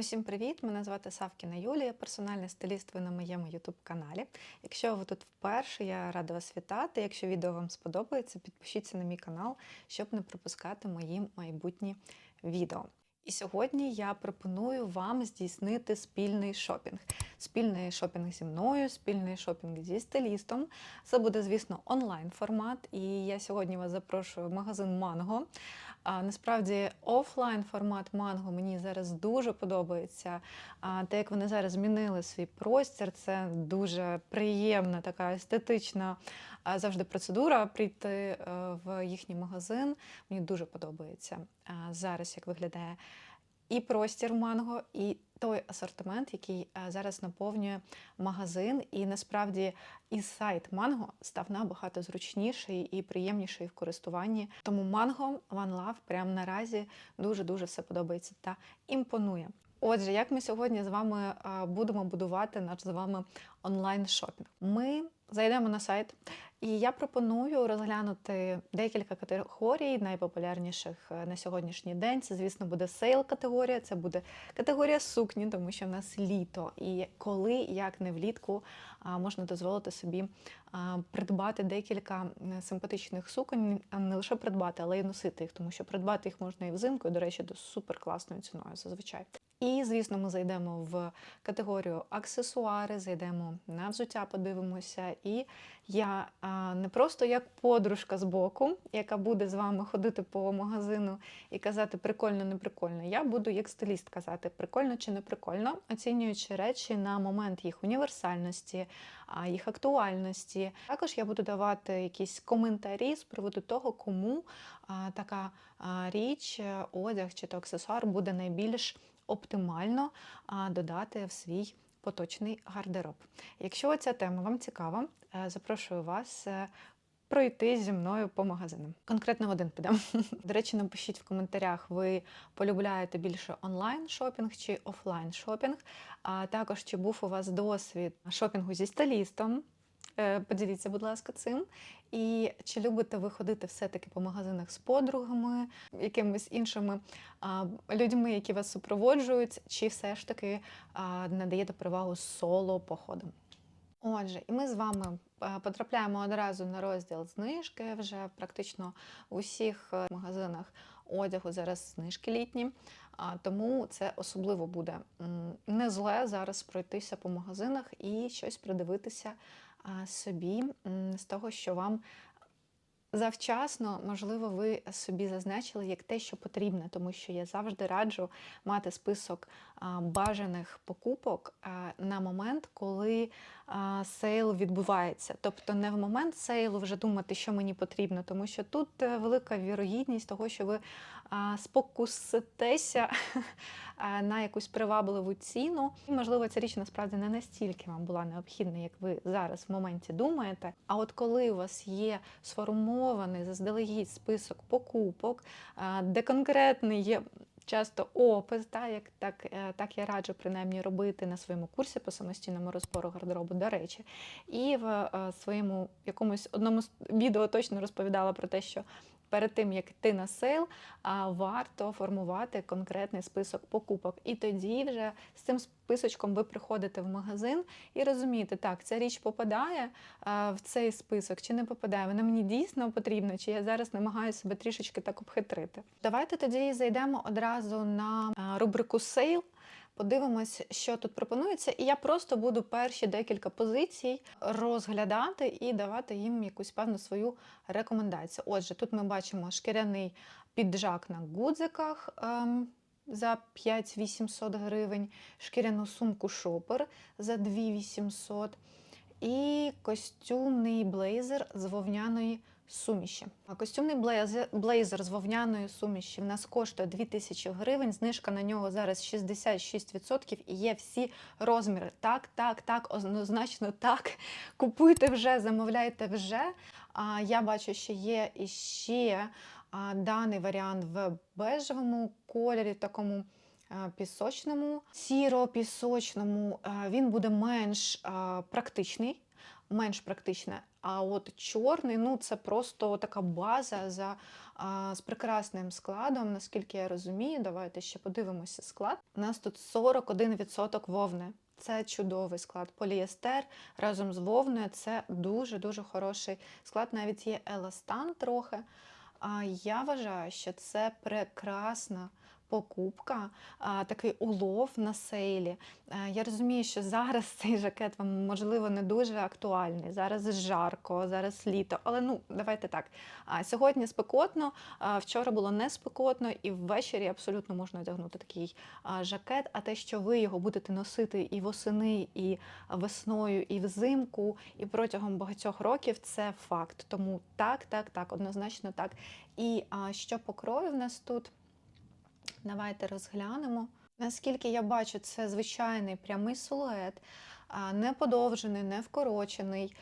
Усім привіт! Мене звати Савкіна Юлія, персональний стиліст ви на моєму youtube каналі. Якщо ви тут вперше, я рада вас вітати. Якщо відео вам сподобається, підпишіться на мій канал, щоб не пропускати мої майбутні відео. І сьогодні я пропоную вам здійснити спільний шопінг. Спільний шопінг зі мною, спільний шопінг зі стилістом. Це буде, звісно, онлайн формат. І я сьогодні вас запрошую в магазин Манго. А насправді офлайн формат манго мені зараз дуже подобається. А, те, як вони зараз змінили свій простір, це дуже приємна, така естетична завжди процедура прийти е, в їхній магазин. Мені дуже подобається зараз, як виглядає і простір манго, і той асортимент, який е, зараз наповнює магазин. І насправді і сайт манго став набагато зручніший і приємніший в користуванні. Тому манго One Love прямо наразі дуже дуже все подобається та імпонує. Отже, як ми сьогодні з вами е, будемо будувати наш з вами онлайн шопінг? Ми зайдемо на сайт, і я пропоную розглянути декілька категорій, найпопулярніших е, на сьогоднішній день. Це, звісно, буде сейл-категорія, це буде категорія сукні, тому що в нас літо. І коли, як не влітку, можна дозволити собі придбати декілька симпатичних суконь, не лише придбати, але й носити їх, тому що придбати їх можна і взимку, і, до речі, до суперкласною ціною зазвичай. І, звісно, ми зайдемо в категорію аксесуари, зайдемо на взуття, подивимося. І я не просто як подружка з боку, яка буде з вами ходити по магазину і казати прикольно, не прикольно. Я буду як стиліст казати прикольно чи не прикольно, оцінюючи речі на момент їх універсальності, їх актуальності. Також я буду давати якісь коментарі з приводу того, кому така річ, одяг чи то аксесуар буде найбільш оптимально додати в свій поточний гардероб. Якщо ця тема вам цікава, е, запрошую вас. е, Пройти зі мною по магазинам. Конкретно в один підемо. До речі, напишіть в коментарях, ви полюбляєте більше онлайн шопінг чи офлайн шопінг. А також чи був у вас досвід шопінгу зі стилістом. Е, Поділіться, будь ласка, цим. І чи любите ви ходити все-таки по магазинах з подругами, якимись іншими людьми, які вас супроводжують, чи все ж таки надаєте перевагу соло походам? Отже, і ми з вами е, потрапляємо одразу на розділ знижки. Вже практично в усіх е, магазинах одягу зараз знижки літні. Тому це особливо буде не зле зараз пройтися по магазинах і щось придивитися собі з того, що вам завчасно, можливо, ви собі зазначили як те, що потрібне, тому що я завжди раджу мати список бажаних покупок на момент, коли сейл відбувається. Тобто не в момент сейлу вже думати, що мені потрібно, тому що тут е, велика вірогідність того, що ви спокуситеся на якусь привабливу ціну. І, можливо, ця річ насправді не настільки вам була необхідна, як ви зараз в моменті думаєте. А от коли у вас є сформований заздалегідь список покупок, де конкретний є. Часто опис, та, як, так, е, так я раджу принаймні робити на своєму курсі по самостійному розбору гардеробу, до речі. І в е, своєму якомусь одному відео точно розповідала про те, що перед тим, як йти на сейл, варто формувати конкретний список покупок. І тоді вже з цим списочком ви приходите в магазин і розумієте, так, ця річ попадає в цей список чи не попадає. Вона мені дійсно потрібна, чи я зараз намагаюся себе трішечки так обхитрити. Давайте тоді зайдемо одразу на рубрику сейл. Подивимось, що тут пропонується, і я просто буду перші декілька позицій розглядати і давати їм якусь певну свою рекомендацію. Отже, тут ми бачимо шкіряний піджак на гудзиках. ем, за 5800 гривень, шкіряну сумку шопер за 2800 і костюмний блейзер з вовняної суміші. Костюмний блейзер, з вовняної суміші в нас коштує 2000 гривень. Знижка на нього зараз 66% і є всі розміри. Так, так, так, однозначно так. Купуйте вже, замовляйте вже. А я бачу, що є іще даний варіант в бежевому кольорі, такому пісочному, сіро-пісочному. Він буде менш практичний. Менш практичне, А от чорний, ну це просто така база за, а, з прекрасним складом, наскільки я розумію. Давайте ще подивимося склад. У нас тут 41% вовни. Це чудовий склад. Поліестер разом з вовною це дуже-дуже хороший склад. Навіть є еластан трохи. А я вважаю, що це прекрасна покупка, такий улов на сейлі. Е, Я розумію, що зараз цей жакет вам можливо не дуже актуальний. Зараз жарко, зараз літо. Але ну давайте так. А сьогодні спекотно, вчора було не спекотно, і ввечері абсолютно можна одягнути такий жакет. А те, що ви його будете носити і восени, і весною, і взимку, і протягом багатьох років, це факт. Тому так, так, так, однозначно так. І що по крові в нас тут? Давайте розглянемо. Наскільки я бачу, це звичайний прямий силует, не подовжений, не вкорочений.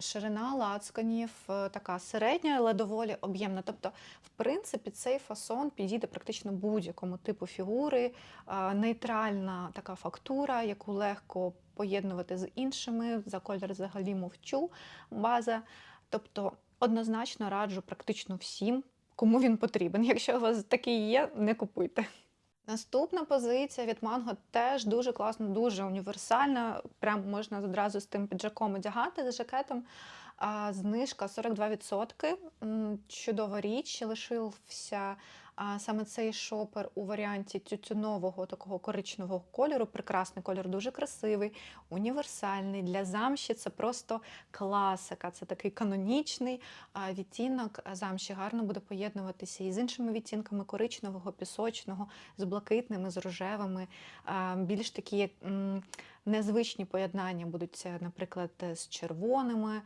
Ширина лацканів е, така середня, але доволі об'ємна. Тобто, в принципі, цей фасон підійде практично будь-якому типу фігури, нейтральна така фактура, яку легко поєднувати з іншими. За колір взагалі мовчу база. Тобто, однозначно раджу практично всім, кому він потрібен. Якщо у вас такий є, не купуйте. Наступна позиція від Манго теж дуже класна, дуже універсальна. Прям можна одразу з тим піджаком одягати з жакетом. А, знижка 42%. Чудова річ. Лишився а, саме цей шопер у варіанті тютюнового такого коричневого кольору. Прекрасний кольор, дуже красивий, універсальний. Для замші це просто класика. Це такий канонічний відтінок. Замші гарно буде поєднуватися і з іншими відтінками коричневого, пісочного, з блакитними, з рожевими. Більш такі незвичні поєднання будуть, наприклад, з червоними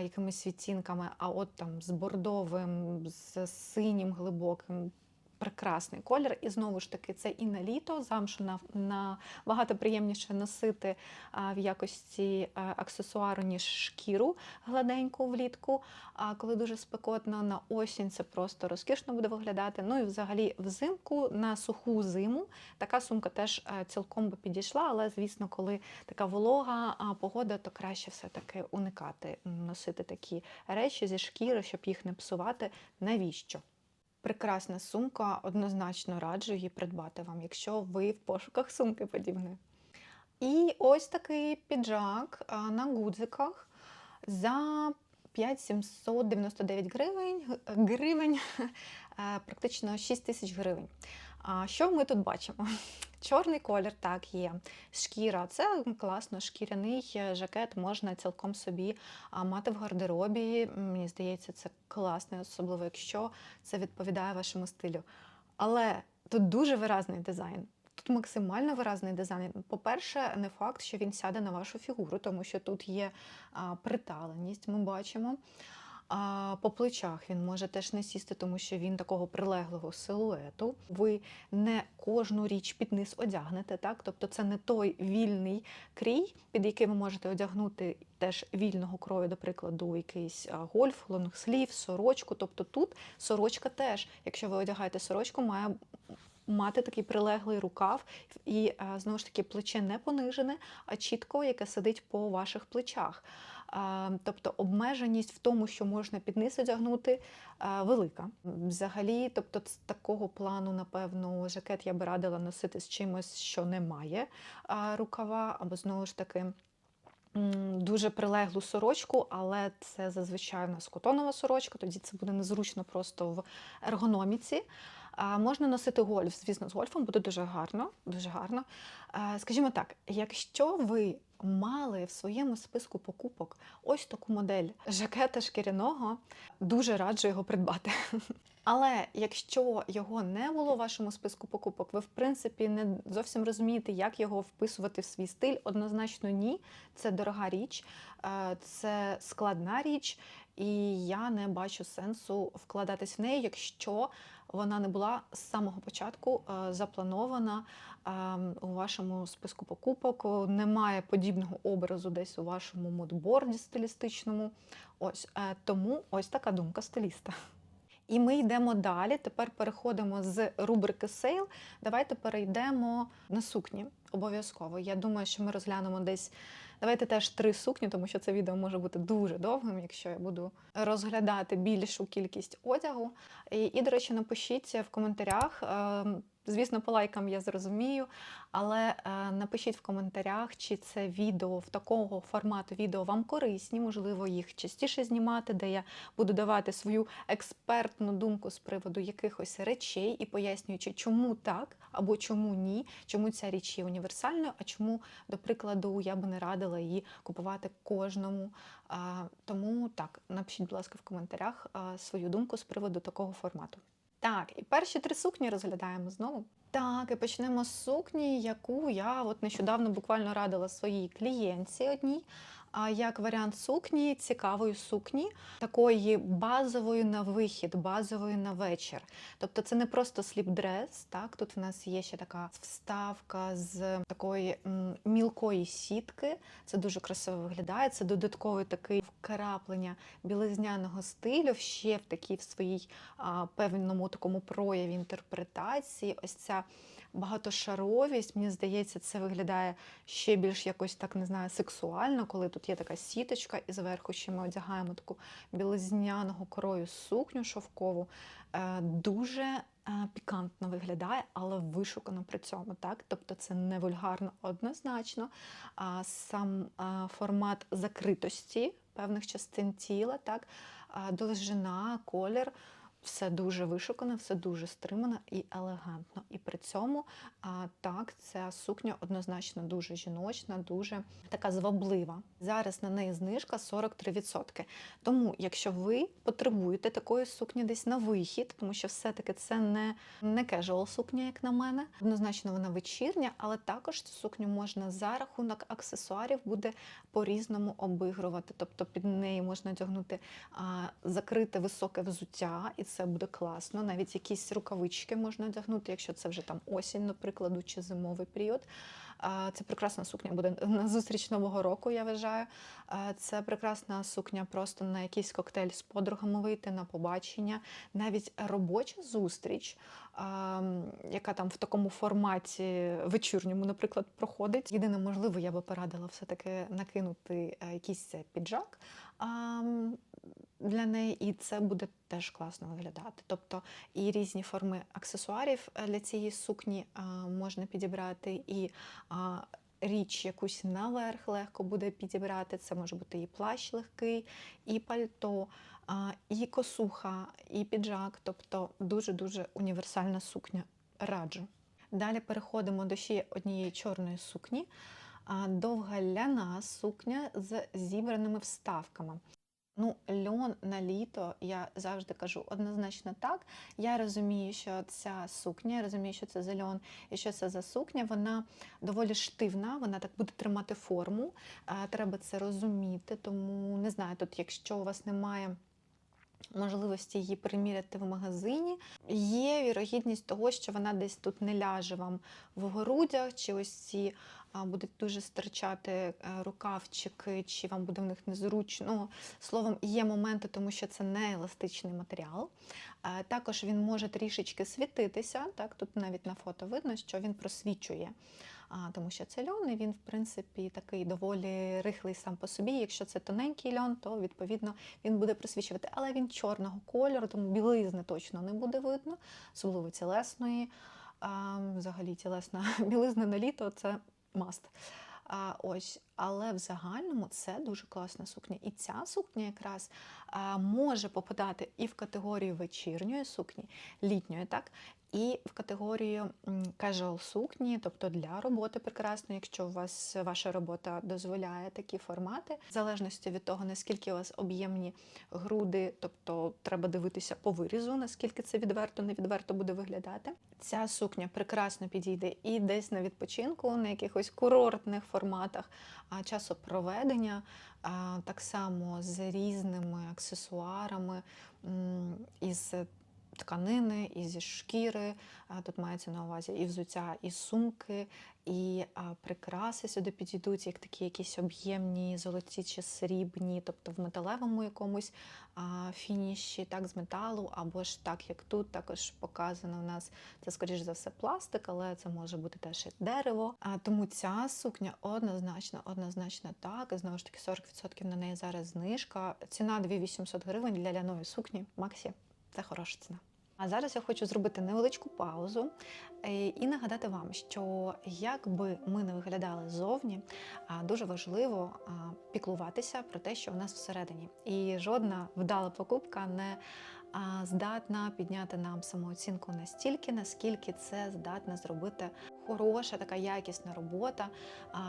якимись відтінками, а от там з бордовим, з синім глибоким. Прекрасний колір, і знову ж таки, це і на літо замшу на, набагато приємніше носити в якості аксесуару, ніж шкіру гладеньку влітку. А коли дуже спекотно на осінь, це просто розкішно буде виглядати. Ну і взагалі взимку на суху зиму така сумка теж е, цілком би підійшла, але звісно, коли така волога погода, то краще все-таки уникати носити такі речі зі шкіри, щоб їх не псувати. Навіщо? Прекрасна сумка, однозначно раджу її придбати вам, якщо ви в пошуках сумки подібне. І ось такий піджак на гудзиках за 5799 гривень, гривень е, практично 6 тисяч гривень. Що ми тут бачимо? Чорний колір, так, є. Шкіра це класно, шкіряний е, жакет можна цілком собі мати в гардеробі. Мені здається, це класно, особливо якщо це відповідає вашому стилю. Але тут дуже виразний дизайн. Тут максимально виразний дизайн. По-перше, не факт, що він сяде на вашу фігуру, тому що тут є приталеність, ми бачимо. А по плечах він може теж не сісти, тому що він такого прилеглого силуету. Ви не кожну річ під низ одягнете, так? Тобто це не той вільний крій, під який ви можете одягнути теж вільного крою, до прикладу, якийсь гольф, лонгслів, сорочку. Тобто тут сорочка теж, якщо ви одягаєте сорочку, має мати такий прилеглий рукав, і знову ж таки плече не понижене, а чітко, яке сидить по ваших плечах. Тобто обмеженість в тому, що можна під низ одягнути, велика. Взагалі, тобто з такого плану, напевно, жакет я би радила носити з чимось, що не має рукава, або знову ж таки. Дуже прилеглу сорочку, але це зазвичай у нас котонова сорочка, тоді це буде незручно просто в ергономіці. А, можна носити гольф. Звісно, з гольфом буде дуже гарно. Дуже гарно. А, скажімо так, якщо ви мали в своєму списку покупок ось таку модель жакета шкіряного, дуже раджу його придбати. Але якщо його не було в вашому списку покупок, ви в принципі не зовсім розумієте, як його вписувати в свій стиль. Однозначно, ні. Це дорога річ, це складна річ, і я не бачу сенсу вкладатись в неї, якщо вона не була з самого початку е, запланована е, у вашому списку покупок. Немає подібного образу десь у вашому модборді стилістичному. Ось е, тому ось така думка стиліста. І ми йдемо далі. Тепер переходимо з рубрики сейл. Давайте перейдемо на сукні. Обов'язково. Я думаю, що ми розглянемо десь. Давайте теж три сукні, тому що це відео може бути дуже довгим, якщо я буду розглядати більшу кількість одягу. І, і до речі, напишіть в коментарях. Звісно, по лайкам я зрозумію, але е, напишіть в коментарях, чи це відео в такого формату відео вам корисні, можливо, їх частіше знімати, де я буду давати свою експертну думку з приводу якихось речей і пояснюючи, чому так або чому ні, чому ця річ є універсальною, а чому, до прикладу, я би не радила її купувати кожному. Тому так, напишіть, будь ласка, в коментарях свою думку з приводу такого формату. Так, і перші три сукні розглядаємо знову. Так, і почнемо з сукні, яку я от нещодавно буквально радила своїй клієнтці одній. А як варіант сукні, цікавої сукні, такої базової на вихід, базової на вечір. Тобто це не просто сліп-дрес, так тут в нас є ще така вставка з такої мілкої сітки. Це дуже красиво виглядає. Це додатковий такий вкраплення білизняного стилю, ще в такій в своїй а, певному такому прояві інтерпретації. Ось ця багатошаровість, мені здається, це виглядає ще більш якось так не знаю, сексуально, коли тут є така сіточка, і зверху ще ми одягаємо таку білизняного крою сукню шовкову. Е, Дуже е, пікантно виглядає, але вишукано при цьому. Так? Тобто це не вульгарно однозначно. А сам е, формат закритості певних частин тіла, так? довжина, колір. Все дуже вишукано, все дуже стримано і елегантно. І при цьому а, так, ця сукня однозначно дуже жіночна, дуже така зваблива. Зараз на неї знижка 43%. Тому, якщо ви потребуєте такої сукні десь на вихід, тому що все-таки це не, не casual сукня, як на мене. Однозначно вона вечірня, але також цю сукню можна за рахунок аксесуарів буде по-різному обігрувати. Тобто під неї можна одягнути а, закрите високе взуття, і це буде класно. Навіть якісь рукавички можна одягнути, якщо це вже там осінь, наприклад, чи зимовий період. Це прекрасна сукня буде на зустріч нового року, я вважаю. Це прекрасна сукня просто на якийсь коктейль з подругами вийти на побачення, навіть робоча зустріч, яка там в такому форматі вечірньому, наприклад, проходить. Єдине, можливо, я би порадила все-таки накинути е, якийсь піджак. Для неї, і це буде теж класно виглядати. Тобто і різні форми аксесуарів е, для цієї сукні а, можна підібрати, і а, річ якусь наверх легко буде підібрати. Це може бути і плащ легкий, і пальто, і косуха, і піджак. Тобто дуже-дуже універсальна сукня. Раджу. Далі переходимо до ще однієї чорної сукні. Довга ляна сукня з зібраними вставками. Ну, льон на літо, я завжди кажу однозначно так. Я розумію, що ця сукня, я розумію, що це за льон і що це за сукня, вона доволі штивна, вона так буде тримати форму. Треба це розуміти. Тому не знаю, тут, якщо у вас немає. Можливості її приміряти в магазині. Є вірогідність того, що вона десь тут не ляже вам в грудях, чи ось ці будуть дуже стирчати е, рукавчики, чи вам буде в них незручно. Ну, Словом, є моменти, тому що це не еластичний матеріал. Е, Також він може трішечки світитися. Так, Тут навіть на фото видно, що він просвічує. А, тому що це льон, він, в принципі, такий доволі рихлий сам по собі. Якщо це тоненький льон, то відповідно він буде просвічувати. Але він чорного кольору, тому білизни точно не буде видно, особливо тілесної. А, взагалі тілесна білизна на літо це маст. А, ось, але в загальному це дуже класна сукня. І ця сукня якраз може попадати і в категорію вечірньої сукні, літньої, так, і в категорію casual сукні, тобто для роботи прекрасно, якщо у вас ваша робота дозволяє такі формати, в залежності від того, наскільки у вас об'ємні груди, тобто треба дивитися по вирізу, наскільки це відверто, не відверто буде виглядати. Ця сукня прекрасно підійде і десь на відпочинку, на якихось курортних форматах, часопроведення, так само з різними аксесуарами, із тканини, і зі шкіри. Тут мається на увазі і взуття, і сумки, і прикраси сюди підійдуть, як такі якісь об'ємні, золоті чи срібні, тобто в металевому якомусь фініші, так, з металу, або ж так, як тут також показано у нас. Це, скоріш за все, пластик, але це може бути теж і дерево. Тому ця сукня однозначно, однозначно так. Знову ж таки, 40% на неї зараз знижка. Ціна 2800 гривень для ляної сукні. Максі, це хороша ціна. А зараз я хочу зробити невеличку паузу е, і нагадати вам, що як би ми не виглядали зовні, дуже важливо піклуватися про те, що в нас всередині. І жодна вдала покупка не здатна підняти нам самооцінку настільки, наскільки це здатна зробити хороша, така якісна робота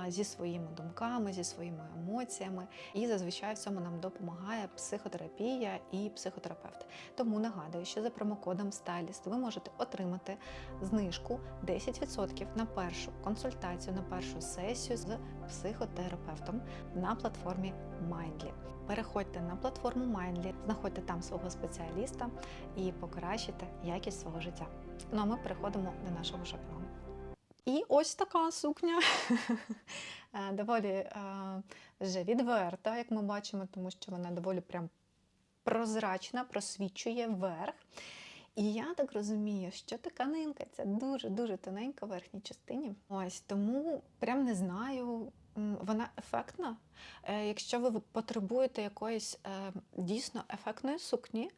зі своїми думками, зі своїми емоціями. І зазвичай в цьому нам допомагає психотерапія і психотерапевт. Тому нагадую, що за промокодом Stylist ви можете отримати знижку 10% на першу консультацію, на першу сесію з психотерапевтом на платформі Mindly. Переходьте на платформу Mindly, знаходьте там свого спеціаліста і покращите якість свого життя. Ну а ми переходимо до нашого шопінгу. І ось така сукня. Е, доволі е, вже відверта, як ми бачимо, тому що вона доволі прям прозрачна, просвічує верх. І я так розумію, що тканинка ця дуже-дуже тоненька в верхній частині. Ось тому прям не знаю. Вона ефектна. Е, Якщо ви потребуєте якоїсь е, дійсно ефектної сукні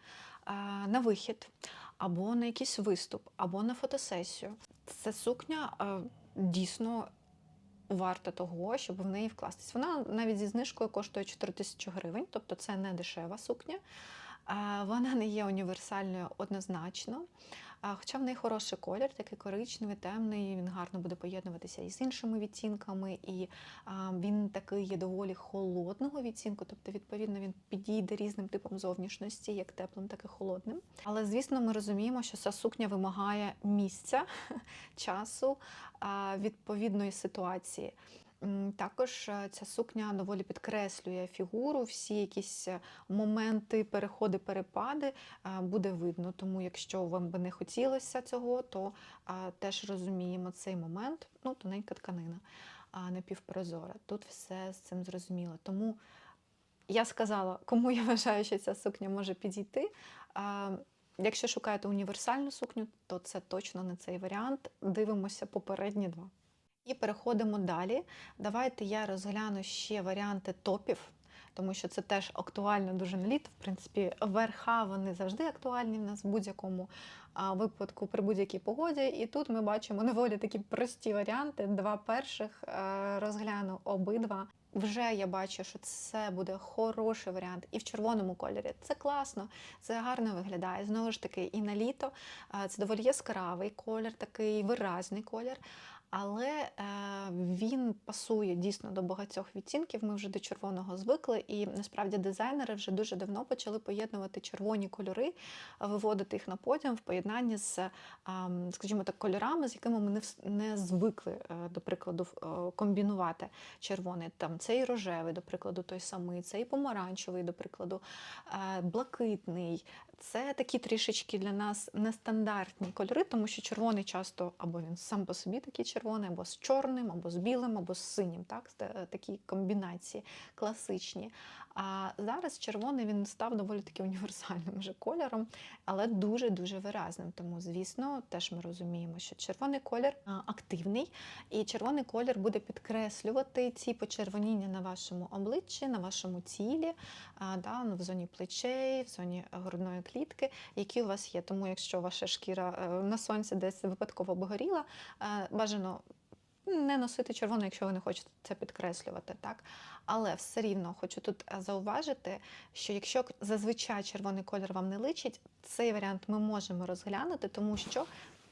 е, на вихід, або на якийсь виступ, або на фотосесію, ця сукня дійсно варта того, щоб в неї вкластись. Вона навіть зі знижкою коштує 4 тисячі гривень, тобто це не дешева сукня. Вона не є універсальною однозначно. Хоча в неї хороший колір, такий коричневий, темний, він гарно буде поєднуватися і з іншими відтінками, і він такий є доволі холодного відтінку, тобто, відповідно, він підійде різним типам зовнішності, як теплим, так і холодним. Але, звісно, ми розуміємо, що ця сукня вимагає місця, часу, відповідної ситуації. Також е, ця сукня доволі підкреслює фігуру, всі якісь е, моменти, переходи, перепади е, буде видно. Тому, якщо вам би не хотілося цього, то теж розуміємо цей момент. Ну, тоненька тканина, а напівпрозора. Тут все з цим зрозуміло. Тому я сказала, кому я вважаю, що ця сукня може підійти. Якщо шукаєте універсальну сукню, то це точно не цей варіант. Дивимося попередні два. І переходимо далі. Давайте я розгляну ще варіанти топів, тому що це теж актуально дуже на літо. В принципі, верха вони завжди актуальні в нас в будь-якому випадку при будь-якій погоді. І тут ми бачимо доволі такі прості варіанти. Два перших е, розгляну обидва. Вже я бачу, що це буде хороший варіант і в червоному кольорі. Це класно, це гарно виглядає. Знову ж таки, і на літо е, це доволі яскравий колір, такий виразний колір. Але е, він пасує дійсно до багатьох відтінків. Ми вже до червоного звикли, і насправді дизайнери вже дуже давно почали поєднувати червоні кольори, виводити їх на подіум в поєднанні з, е, скажімо так, кольорами, з якими ми не, звикли, е, до прикладу, комбінувати червоний. Там цей рожевий, до прикладу, той самий, цей помаранчевий, до прикладу, блакитний. Це такі трішечки для нас нестандартні кольори, тому що червоний часто або він сам по собі такий червоний, або з чорним, або з білим, або з синім. Так? Такі комбінації класичні. А зараз червоний він став доволі таки універсальним вже кольором, але дуже-дуже виразним. Тому, звісно, теж ми розуміємо, що червоний колір активний, і червоний колір буде підкреслювати ці почервоніння на вашому обличчі, на вашому тілі, да, ну, в зоні плечей, в зоні грудної клітки, які у вас є. Тому, якщо ваша шкіра е, на сонці десь випадково обгоріла, е, бажано не носити червону, якщо ви не хочете це підкреслювати, так? Але все рівно хочу тут е, зауважити, що якщо зазвичай червоний колір вам не личить, цей варіант ми можемо розглянути, тому що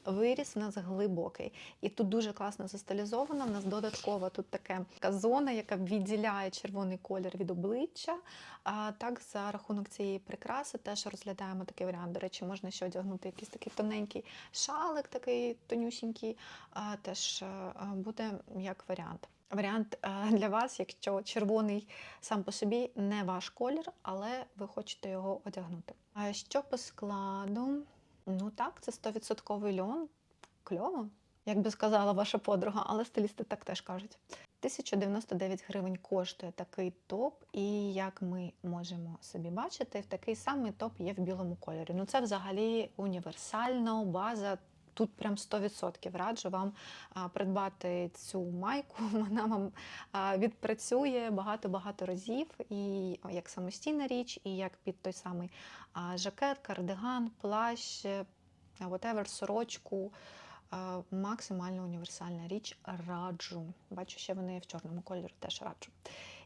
виріс у нас глибокий. І тут дуже класно застилізовано. У нас додаткова тут така зона, яка відділяє червоний колір від обличчя. А так, за рахунок цієї прикраси теж розглядаємо такий варіант. До речі, можна ще одягнути якийсь такий тоненький шалик, такий тонюсінький, а, теж е, буде як варіант. Варіант е, для вас, якщо червоний сам по собі не ваш колір, але ви хочете його одягнути. Що по складу? Ну так, це 100% льон. Кльово, як би сказала ваша подруга, але стилісти так теж кажуть. 1099 гривень коштує такий топ, і як ми можемо собі бачити, такий самий топ є в білому кольорі. Ну це взагалі універсальна база. Тут прям 100% раджу вам придбати цю майку. Вона вам відпрацює багато-багато разів, і як самостійна річ, і як під той самий жакет, кардиган, плащ, е, whatever, сорочку. Максимально універсальна річ раджу. Бачу, ще вони в чорному кольорі теж раджу.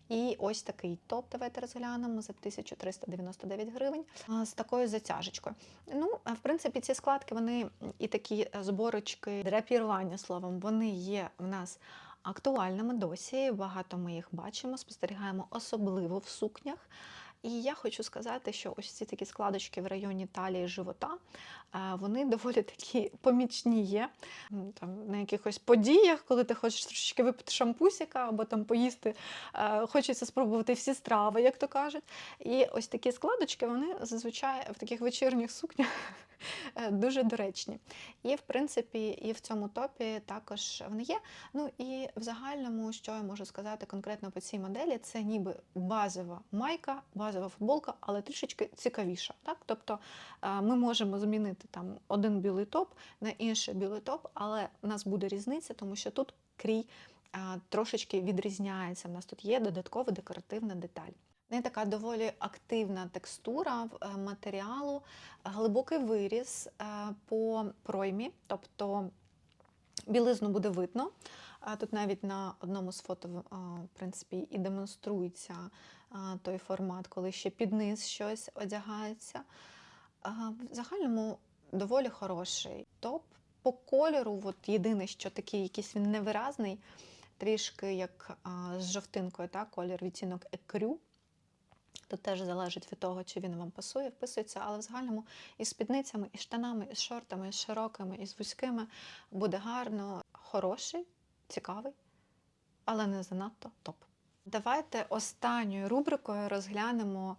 І ось такий топ, давайте розглянемо за 1399 гривень з такою затяжечкою. Ну, в принципі, ці складки, вони і такі е, зборочки, драпірування словом, вони є в нас актуальними досі. Багато ми їх бачимо, спостерігаємо, особливо в сукнях. І я хочу сказати, що ось ці такі складочки в районі талії живота, вони доволі такі помічні є. Там, на якихось подіях, коли ти хочеш трошечки випити шампусіка або там поїсти, хочеться спробувати всі страви, як то кажуть. І ось такі складочки, вони зазвичай в таких вечірніх сукнях дуже доречні. І в принципі, і в цьому топі також вони є. Ну і в загальному, що я можу сказати конкретно по цій моделі, це ніби базова майка, базова футболка, але трішечки цікавіша. Так? Тобто е, ми можемо змінити там один білий топ на інший білий топ, але в нас буде різниця, тому що тут крій е, трошечки відрізняється. У нас тут є додаткова декоративна деталь. Не така доволі активна текстура е, матеріалу, глибокий виріз е, по проймі, тобто білизну буде видно. Тут навіть на одному з фото в принципі, і демонструється той формат, коли ще під низ щось одягається. В загальному доволі хороший топ. По кольору, от єдине, що такий якийсь він невиразний, трішки як з жовтинкою, так, колір відтінок екрю. Тут теж залежить від того, чи він вам пасує, вписується, але в загальному і з спідницями, і штанами, і з шортами, і з широкими, і з вузькими буде гарно, хороший, цікавий, але не занадто топ. Давайте останньою рубрикою розглянемо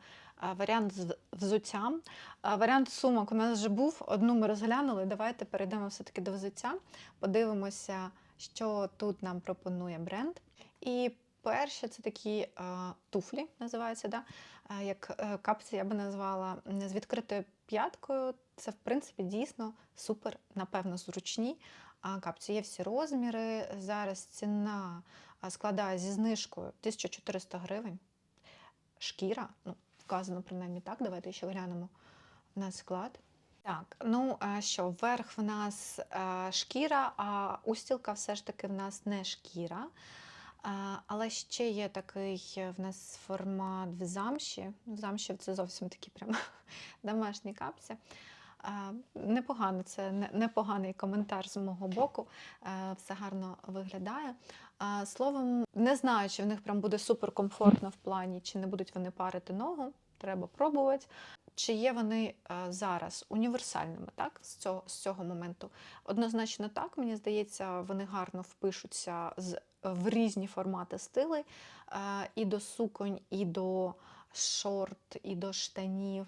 варіант з взуттям. Варіант сумок у нас вже був, одну ми розглянули. Давайте перейдемо все-таки до взуття, подивимося, що тут нам пропонує бренд. І перше це такі а, туфлі, називаються, да? а, як е, капці, я би назвала з відкритою п'яткою. Це, в принципі, дійсно супер, напевно, зручні. А капці є всі розміри. Зараз ціна складає зі знижкою 1400 гривень. Шкіра, ну, вказано принаймні так. Давайте ще глянемо на склад. Так, ну що, верх в нас е, шкіра, а устілка все ж таки в нас не шкіра. Але ще є такий е, в нас формат в замші. В замші це зовсім такі прям домашні капці. Непогано, це непоганий коментар з мого боку. Е, Все гарно виглядає. Словом, не знаю, чи в них прям буде суперкомфортно в плані, чи не будуть вони парити ногу. Треба пробувати. Чи є вони е, зараз універсальними так, з, цього, з цього моменту? Однозначно так, мені здається, вони гарно впишуться з, в різні формати стилей е, і до суконь, і до шорт, і до штанів,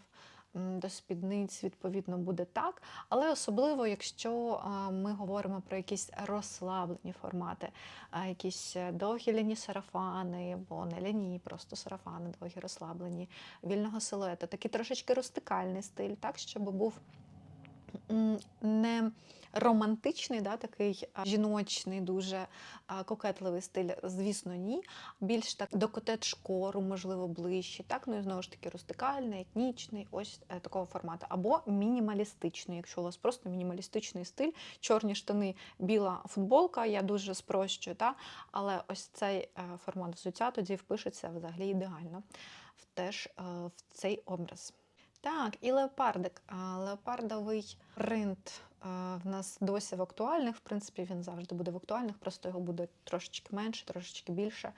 до спідниць, відповідно, буде так. Але особливо, якщо е, ми говоримо про якісь розслаблені формати, е, якісь довгі ляні сарафани, або не ляні, просто сарафани, довгі розслаблені, вільного силуету, такий трошечки рустикальний стиль, так, щоб був не романтичний, да, такий жіночний, дуже кокетливий стиль, звісно, ні. Більш так до котедж-кору, можливо, ближче. Так, ну і знову ж таки рустикальний, етнічний, ось е, такого формату. Або мінімалістичний, якщо у вас просто мінімалістичний стиль, чорні штани, біла футболка, я дуже спрощую, та? але ось цей е, формат взуття тоді впишеться взагалі ідеально теж е, в цей образ. Так, і леопардик. Леопардовий принт в нас досі в актуальних. В принципі, він завжди буде в актуальних, просто його буде трошечки менше, трошечки більше.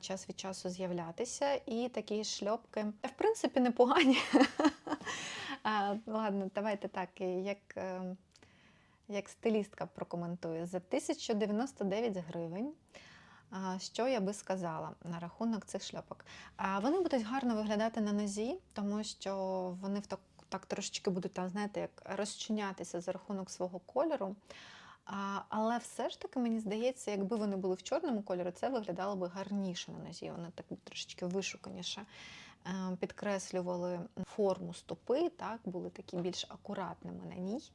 Час від часу з'являтися. І такі шльопки, в принципі, непогані. Ладно, давайте так, як, е, як стилістка прокоментую. За 1099 гривень. Що я би сказала на рахунок цих шльопок? Вони будуть гарно виглядати на нозі, тому що вони в, так, так трошечки будуть знаєте, як розчинятися за рахунок свого кольору. Але все ж таки, мені здається, якби вони були в чорному кольорі, це виглядало би гарніше на нозі. Вони так трошечки вишуканіше е, підкреслювали форму стопи, так, були такі більш акуратними на ній.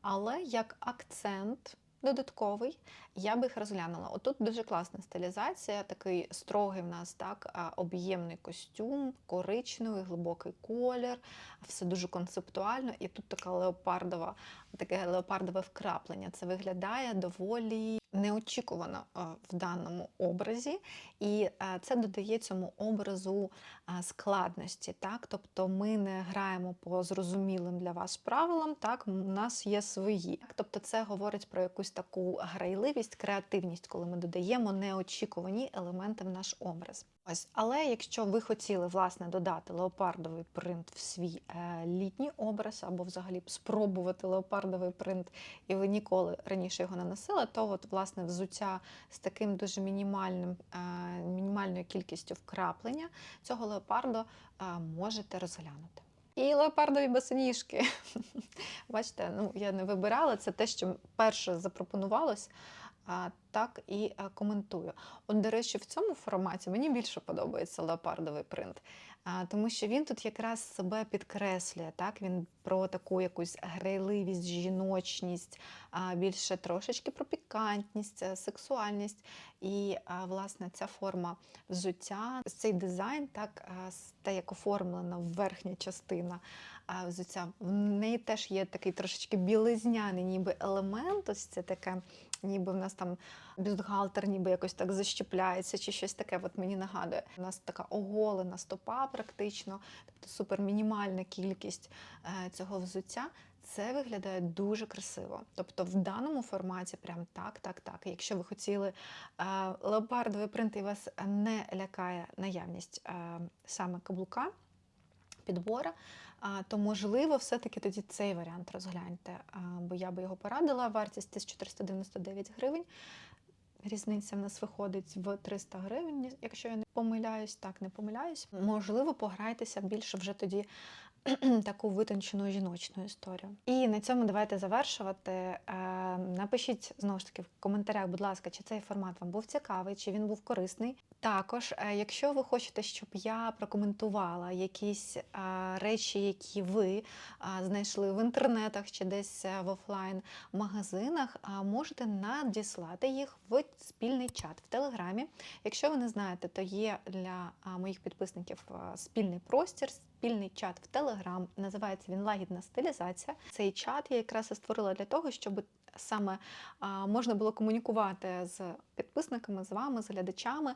Але як акцент додатковий, я би їх розглянула. Отут дуже класна стилізація, такий строгий в нас так, об'ємний костюм, коричневий, глибокий колір, все дуже концептуально. І тут така леопардова, таке леопардове вкраплення. Це виглядає доволі неочікувано в даному образі, і це додає цьому образу складності. Так? Тобто ми не граємо по зрозумілим для вас правилам, так? у нас є свої. Тобто це говорить про якусь таку грайливість, креативність, коли ми додаємо неочікувані елементи в наш образ. Ось, але якщо ви хотіли власне додати леопардовий принт в свій е, літній образ, або взагалі спробувати леопардовий принт, і ви ніколи раніше його не носили, то от власне взуття з таким дуже мінімальним, е, мінімальною кількістю вкраплення цього леопарду е, можете розглянути. І леопардові босоніжки. Бачите, ну я не вибирала це те, що перше запропонувалось. Так і коментую. От, до речі, в цьому форматі мені більше подобається леопардовий принт, тому що він тут якраз себе підкреслює. Так? Він про таку якусь грайливість, жіночність, більше трошечки про пікантність, е, сексуальність. І, власне, ця форма взуття, цей дизайн, так, те, як оформлена верхня частина взуття, в неї теж є такий трошечки білизняний, ніби елемент. Ось це таке ніби в нас там бюстгальтер ніби якось так защепляється, чи щось таке. От мені нагадує. У нас така оголена стопа, практично, тобто супер мінімальна кількість е, цього взуття. Це виглядає дуже красиво. Тобто в даному форматі, прям так, так, так. Якщо ви хотіли е, леопардовий принт і вас не лякає наявність е, саме каблука, підбора, то можливо, все-таки тоді цей варіант розгляньте, бо я би його порадила. Вартість 1499 гривень. Різниця в нас виходить в 300 гривень, якщо я не помиляюсь, так не помиляюсь. Можливо, пограйтеся більше вже тоді таку витончену жіночну історію. І на цьому давайте завершувати. Е, Напишіть знову ж таки в коментарях, будь ласка, чи цей формат вам був цікавий, чи він був корисний. Також, е, якщо ви хочете, щоб я прокоментувала якісь е, речі, які ви знайшли в інтернетах чи десь в офлайн магазинах, можете надіслати їх в спільний чат в Телеграмі. Якщо ви не знаєте, то є для моїх підписників спільний простір, спільний чат в Телеграм. Називається він Лагідна стилізація. Цей чат я якраз створила для того, щоб саме можна було комунікувати з підписниками, з вами, з глядачами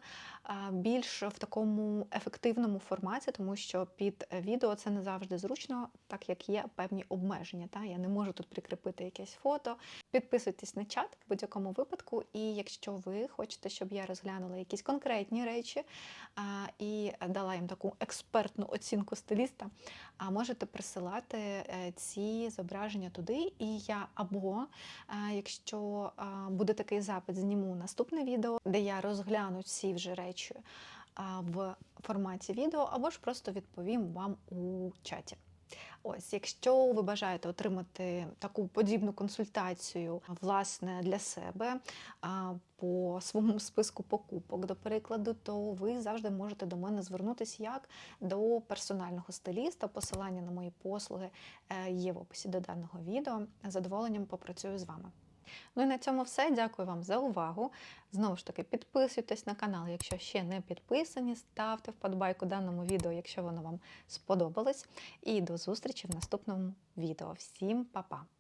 більш в такому ефективному форматі, тому що під відео це не завжди зручно, так як є певні обмеження. Та? Я не можу тут прикріпити якесь фото. Підписуйтесь на чат в будь-якому випадку, і якщо ви хочете, щоб я розглянула якісь конкретні речі і дала їм таку експертну оцінку стиліста, можете присилати е, ці зображення туди, і я або Якщо буде такий запит, зніму наступне відео, де я розгляну всі вже речі в форматі відео, або ж просто відповім вам у чаті. Ось, якщо ви бажаєте отримати таку подібну консультацію власне для себе по своєму списку покупок, до прикладу, то ви завжди можете до мене звернутися як до персонального стиліста. Посилання на мої послуги е, є в описі до даного відео. З задоволенням попрацюю з вами. Ну і на цьому все. Дякую вам за увагу. Знову ж таки, підписуйтесь на канал, якщо ще не підписані, ставте вподобайку даному відео, якщо воно вам сподобалось. І до зустрічі в наступному відео. Всім па-па!